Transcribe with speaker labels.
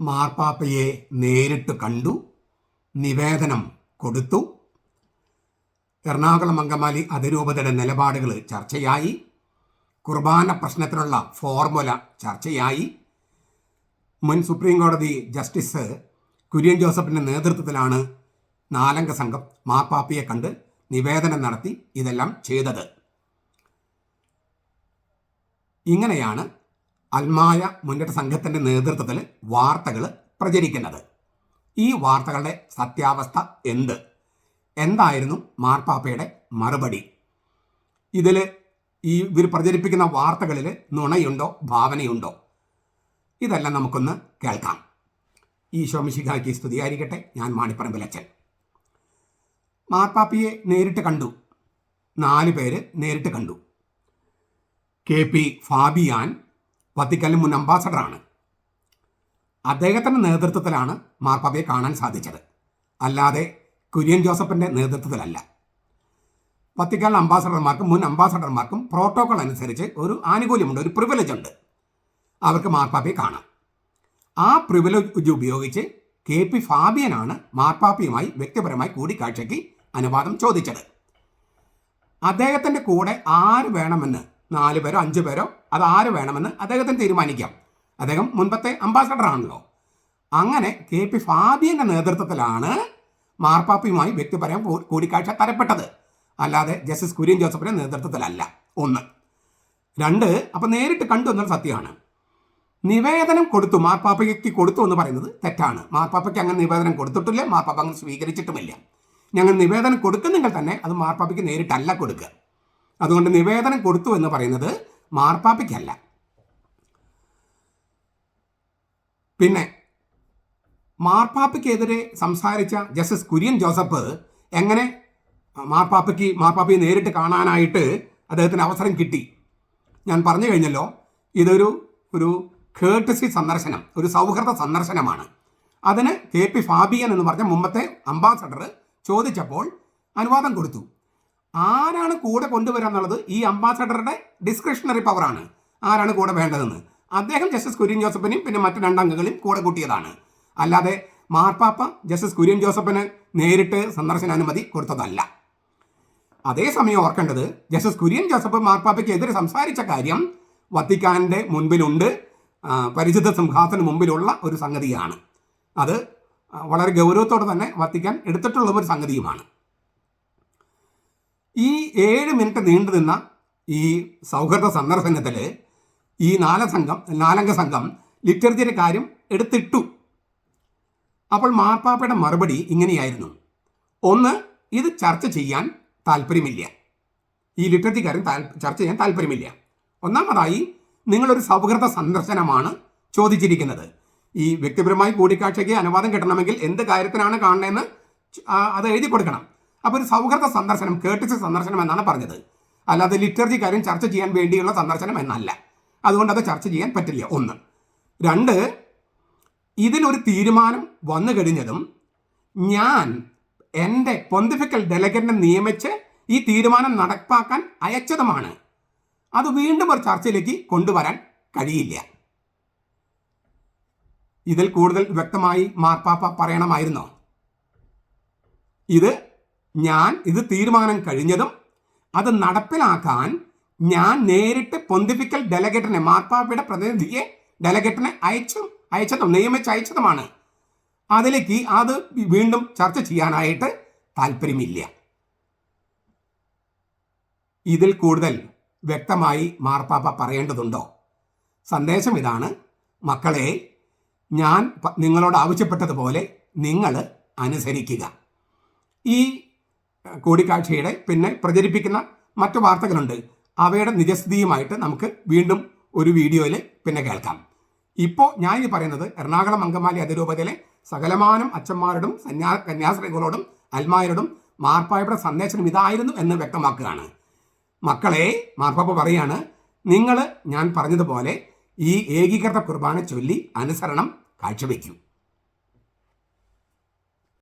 Speaker 1: മാർപ്പാപ്പയെ നേരിട്ട് കണ്ടു നിവേദനം കൊടുത്തു. എറണാകുളം അങ്കമാലി അതിരൂപതയുടെ നിലപാടുകൾ ചർച്ചയായി. കുർബാന പ്രശ്നത്തിനുള്ള ഫോർമുല ചർച്ചയായി. മുൻ സുപ്രീം കോടതി ജസ്റ്റിസ് കുര്യൻ ജോസഫിന്റെ നേതൃത്വത്തിലാണ് നാലംഗ സംഘം മാർപ്പാപ്പയെ കണ്ട് നിവേദനം നടത്തി ഇതെല്ലാം ചെയ്തത്. ഇങ്ങനെയാണ് അൽമായ മുന്നേറ്റ സംഘത്തിന്റെ നേതൃത്വത്തിൽ വാർത്തകൾ പ്രചരിക്കുന്നത്. ഈ വാർത്തകളുടെ സത്യാവസ്ഥ എന്ത്? എന്തായിരുന്നു മാർപ്പാപ്പയുടെ മറുപടി? ഇതിൽ ഈ ഇവർ പ്രചരിപ്പിക്കുന്ന വാർത്തകളിൽ നുണയുണ്ടോ ഭാവനയുണ്ടോ? ഇതെല്ലാം നമുക്കൊന്ന് കേൾക്കാം. ഈ ശോമിശിഖായ്ക്ക് സ്തുതിയായിരിക്കട്ടെ. ഞാൻ മാണിപ്പറമ്പിലച്ചൻ മാർപ്പാപ്പിയെ നേരിട്ട് കണ്ടു. നാല് പേര് നേരിട്ട് കണ്ടു. കെ പി ഫാബിയാൻ വത്തിക്കലിന് മുൻ അംബാസഡറാണ് അദ്ദേഹത്തിന്റെ നേതൃത്വത്തിലാണ് മാർപ്പാപ്പയെ കാണാൻ സാധിച്ചത്. അല്ലാതെ കുര്യൻ ജോസഫിന്റെ നേതൃത്വത്തിലല്ല. വത്തിക്കാൻ അംബാസഡർമാർക്കും മുൻ അംബാസഡർമാർക്കും പ്രോട്ടോകോൾ അനുസരിച്ച് ഒരു ആനുകൂല്യമുണ്ട് ഒരു പ്രിവിലേജ് ഉണ്ട്. അവർക്ക് മാർപ്പാപ്പയെ കാണാം. ആ പ്രിവിലേജ് ഉപയോഗിച്ച് കെ പി ഫാബിയനാണ് മാർപ്പാപ്പയുമായി വ്യക്തിപരമായി കൂടിക്കാഴ്ചയ്ക്ക് അനുവാദം ചോദിച്ചത്. അദ്ദേഹത്തിന്റെ കൂടെ ആര് വേണമെന്ന് നാല് പേരോ അഞ്ച് പേരോ അത് ആര് വേണമെന്ന് അദ്ദേഹത്തിന് തീരുമാനിക്കാം. അദ്ദേഹം മുൻപത്തെ അംബാസഡർ ആണല്ലോ. അങ്ങനെ കെ പി ഫാബിയന്റെ നേതൃത്വത്തിലാണ് മാർപ്പാപ്പയുമായി വ്യക്തിപരം കൂടിക്കാഴ്ച തരപ്പെട്ടത്. അല്ലാതെ ജസ്റ്റിസ് കുര്യൻ ജോസഫിന്റെ നേതൃത്വത്തിലല്ല. ഒന്ന്. രണ്ട് അപ്പം നേരിട്ട് കണ്ടു എന്നൊരു സത്യമാണ്. നിവേദനം കൊടുത്തു മാർപ്പാപ്പയ്ക്ക് കൊടുത്തു എന്ന് പറയുന്നത് തെറ്റാണ്. മാർപ്പാപ്പയ്ക്ക് അങ്ങനെ നിവേദനം കൊടുത്തിട്ടില്ല മാർപ്പാപ്പ അങ്ങനെ സ്വീകരിച്ചിട്ടുമില്ല. ഞങ്ങൾ നിവേദനം കൊടുക്കുന്നെങ്കിൽ തന്നെ അത് മാർപ്പാപ്പയ്ക്ക് നേരിട്ടല്ല കൊടുക്കുക. അതുകൊണ്ട് നിവേദനം കൊടുത്തു എന്ന് പറയുന്നത് മാർപ്പാപ്പയ്ക്കല്ല. പിന്നെ മാർപ്പാപ്പയ്ക്കെതിരെ സംസാരിച്ച ജസ്റ്റിസ് കുര്യൻ ജോസഫ് എങ്ങനെ മാർപ്പാപ്പയ്ക്ക് മാർപ്പാപ്പയെ നേരിട്ട് കാണാനായിട്ട് അദ്ദേഹത്തിന് അവസരം കിട്ടി? ഞാൻ പറഞ്ഞു കഴിഞ്ഞല്ലോ ഇതൊരു ഒരു കേട്ടസി സന്ദർശനം ഒരു സൗഹൃദ സന്ദർശനമാണ്. അതിന് കെ പി ഫാബിയൻ എന്ന് പറഞ്ഞ മുമ്പത്തെ അംബാസഡർ ചോദിച്ചപ്പോൾ അനുവാദം കൊടുത്തു. ആരാണ് കൂടെ കൊണ്ടുവരാന്നുള്ളത് ഈ അംബാസഡറുടെ ഡിസ്ക്രിഷണറി പവറാണ് ആരാണ് കൂടെ വേണ്ടതെന്ന്? അദ്ദേഹം ജസ്റ്റിസ് കുര്യൻ ജോസഫിനെയും പിന്നെ മറ്റു രണ്ടംഗങ്ങളെയും കൂടെ കൂട്ടിയതാണ്. അല്ലാതെ മാർപ്പാപ്പ ജസ്റ്റിസ് കുര്യൻ ജോസഫിന് നേരിട്ട് സന്ദർശനാനുമതി കൊടുത്തതല്ല. അതേസമയം ഓർക്കേണ്ടത് ജസ്റ്റിസ് കുര്യൻ ജോസഫ് മാർപ്പാപ്പയ്ക്ക് എതിരെ സംസാരിച്ച കാര്യം വത്തിക്കാന്റെ മുൻപിലുണ്ട്. പരിശുദ്ധ സിംഹാസന മുമ്പിലുള്ള ഒരു സംഗതിയാണ്. അത് വളരെ ഗൗരവത്തോടെ തന്നെ വത്തിക്കാൻ എടുത്തിട്ടുള്ള ഒരു സംഗതിയുമാണ്. ഈ ഏഴ് മിനിറ്റ് നീണ്ടു നിന്ന ഈ സൗഹൃദ സന്ദർശനത്തിൽ ഈ നാല സംഘം നാലംഗ സംഘം ലിറ്റർജിയുടെ കാര്യം എടുത്തിട്ടു. അപ്പോൾ മാർപ്പാപ്പയുടെ മറുപടി ഇങ്ങനെയായിരുന്നു. ഒന്ന് ഇത് ചർച്ച ചെയ്യാൻ താല്പര്യമില്ല. ഈ ലിറ്ററേച്ചർ കാര്യം ചർച്ച ചെയ്യാൻ താല്പര്യമില്ല. ഒന്നാമതായി നിങ്ങളൊരു സൗഹൃദ സന്ദർശനമാണ് ചോദിച്ചിരിക്കുന്നത്. ഈ വ്യക്തിപരമായി കൂടിക്കാഴ്ചയ്ക്ക് അനുവാദം കിട്ടണമെങ്കിൽ എന്ത് കാര്യത്തിനാണ് കാണണമെന്ന് അത് എഴുതി കൊടുക്കണം. അപ്പോൾ ഒരു സൗഹൃദ സന്ദർശനം കേട്ടിച്ച സന്ദർശനം എന്നാണ് പറഞ്ഞത്. അല്ലാതെ ലിറ്റർജി കാര്യം ചർച്ച ചെയ്യാൻ വേണ്ടിയുള്ള സന്ദർശനം എന്നല്ല. അതുകൊണ്ട് അത് ചർച്ച ചെയ്യാൻ പറ്റില്ല. ഒന്ന്. രണ്ട് ഇതിനൊരു തീരുമാനം വന്നു കഴിഞ്ഞതും ഞാൻ എന്റെ പൊന്തിഫിക്കൽ ഡെലഗറ്റിനെ നിയമിച്ച് ഈ തീരുമാനം നടപ്പാക്കാൻ അയച്ചതുമാണ്. അത് വീണ്ടും ഒരു ചർച്ചയിലേക്ക് കൊണ്ടുവരാൻ കഴിയില്ല. ഇതിൽ കൂടുതൽ വ്യക്തമായി മാർപ്പാപ്പ പറയണമായിരുന്നോ? ഇത് ഞാൻ ഇത് തീരുമാനം കഴിഞ്ഞതും അത് നടപ്പിലാക്കാൻ ഞാൻ നേരിട്ട് പൊന്തിപ്പിക്കൽ ഡെലഗേറ്റിനെ മാർപ്പാപ്പയുടെ പ്രതിനിധിയെ ഡെലഗേറ്റിനെ അയച്ചും അയച്ചതും നിയമിച്ച് അയച്ചതുമാണ്. അതിലേക്ക് അത് വീണ്ടും ചർച്ച ചെയ്യാനായിട്ട് താല്പര്യമില്ല ഇതിൽ കൂടുതൽ വ്യക്തമായി മാർപ്പാപ്പ പറയേണ്ടതുണ്ടോ? സന്ദേശം ഇതാണ്. മക്കളെ ഞാൻ നിങ്ങളോട് ആവശ്യപ്പെട്ടതുപോലെ നിങ്ങൾ അനുസരിക്കുക. ഈ കൂടിക്കാഴ്ചയുടെ പിന്നെ പ്രചരിപ്പിക്കുന്ന മറ്റു വാർത്തകളുണ്ട്. അവയുടെ നിജസ്ഥിതിയുമായിട്ട് നമുക്ക് വീണ്ടും ഒരു വീഡിയോയിൽ പിന്നെ കേൾക്കാം. ഇപ്പോൾ ഞാൻ ഈ പറയുന്നത് എറണാകുളം അങ്കമാലി അതിരൂപതയിലെ സകലമാനം അച്ഛന്മാരോടും സന്യാ കന്യാസ്ത്രീകളോടും അൽമാരോടും മാർപ്പായുടെ സന്ദേശം ഇതായിരുന്നു എന്ന് വ്യക്തമാക്കുകയാണ്. മക്കളെ മാർപ്പാപ്പ പറയാണ് നിങ്ങൾ ഞാൻ പറഞ്ഞതുപോലെ ഈ ഏകീകൃത കുർബാന ചൊല്ലി അനുസരണം കാഴ്ചവെക്കൂ